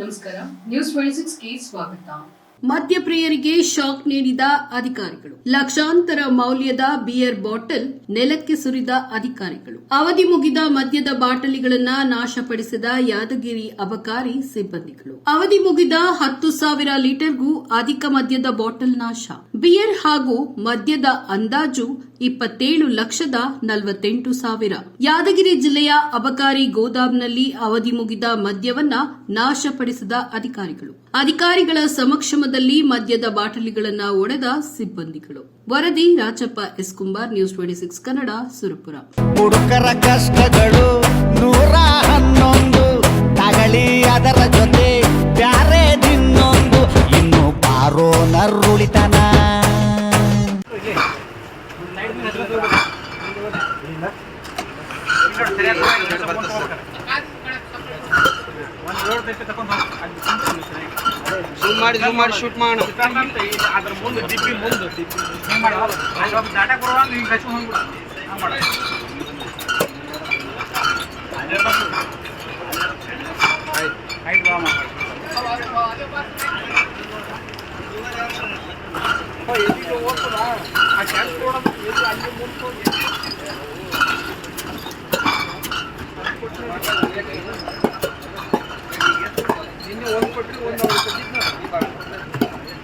ನಮಸ್ಕಾರ. News twenty ಸಿಕ್ಸ್ಗೆ ಸ್ವಾಗತ. ಮದ್ಯಪ್ರಿಯರಿಗೆ shock ನೀಡಿದ ಅಧಿಕಾರಿಗಳು. ಲಕ್ಷಾಂತರ ಮೌಲ್ಯದ ಬಿಯರ್ ಬಾಟಲ್ ನೆಲಕ್ಕೆ ಸುರಿದ ಅಧಿಕಾರಿಗಳು. ಅವಧಿ ಮುಗಿದ ಮದ್ಯದ ಬಾಟಲಿಗಳನ್ನ ನಾಶಪಡಿಸಿದ ಯಾದಗಿರಿ ಅಬಕಾರಿ ಸಿಬ್ಬಂದಿಗಳು. ಅವಧಿ ಮುಗಿದ ಹತ್ತು ಸಾವಿರ ಲೀಟರ್ಗೂ ಅಧಿಕ ಮದ್ಯದ ಬಾಟಲ್ ನಾಶ. ಬಿಯರ್ ಹಾಗೂ ಮದ್ಯದ ಅಂದಾಜು ಇಪ್ಪತ್ತೇಳು ಲಕ್ಷದ ನಲವತ್ತೆಂಟು ಸಾವಿರ. ಯಾದಗಿರಿ ಜಿಲ್ಲೆಯ ಅಬಕಾರಿ ಗೋದಾಮ್ನಲ್ಲಿ ಅವಧಿ ಮುಗಿದ ಮದ್ಯವನ್ನ ನಾಶಪಡಿಸಿದ ಅಧಿಕಾರಿಗಳು. ಅಧಿಕಾರಿಗಳ ಸಮಕ್ಷಮದಲ್ಲಿ ಮದ್ಯದ ಬಾಟಲಿಗಳನ್ನ ಒಡೆದ ಸಿಬ್ಬಂದಿಗಳು. ವರದಿ Rajappa S Kumbar, news twenty six Kannada, Surapura. ಹುಡುಕರ ಕಷ್ಟಗಳು ನೂರ ಹನ್ನೊಂದು. ಅದರ ಜೊತೆ ಬ್ಯಾರೆ ಜೂಮ್ ಮಾಡಿ ಜೂಮ್ ಮಾಡಿ ಶೂಟ್ ಮಾಡೋಣ ಅದ್ರ ಮುಂದೆ ಡಿಪ್ಪಿ ಮುಂದೆ ಹಿಂಗ್ ಮಾಡು. ಅಲ್ಲಿ ಒಬ್ಬ ದಾಟ ಕೊಡುವಾಗ ಹಿಂಗ್ ಹಚ್ಕೊಂಡ್ ಹೋಗ್ಬಿಡು. ಹಂಗ್ ಮಾಡು. ಆಯ್ತು ಬಾ ಅಮ್ಮ. ನಿನ್ನೆ ಒಂದ್ ಕೊಟ್ರಿ ಒಂದ್ ಅವ್ರಿಗೆ ಕೊಟ್ಟಿದ್ನ.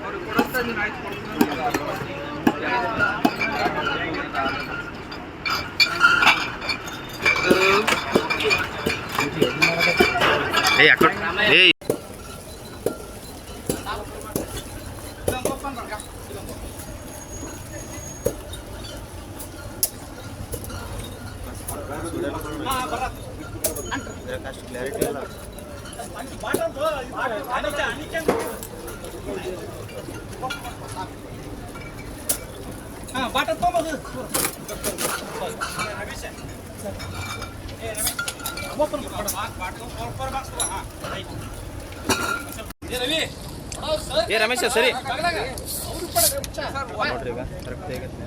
ಅವ್ರಿಗೆ ಕೊಡಂತ ನೀನ್ ಆಯ್ತು ಕೊಡ್ತೀನಿ ಅಂತ. ಏಯ್ ಅಕ್ಕ ಏಯ್ ಏ ರಮೇಶ ಸರಿ ನೋಡ್ರಿ ಈಗ ಕರೆಕ್ಟ್ ಆಗತ್ತೆ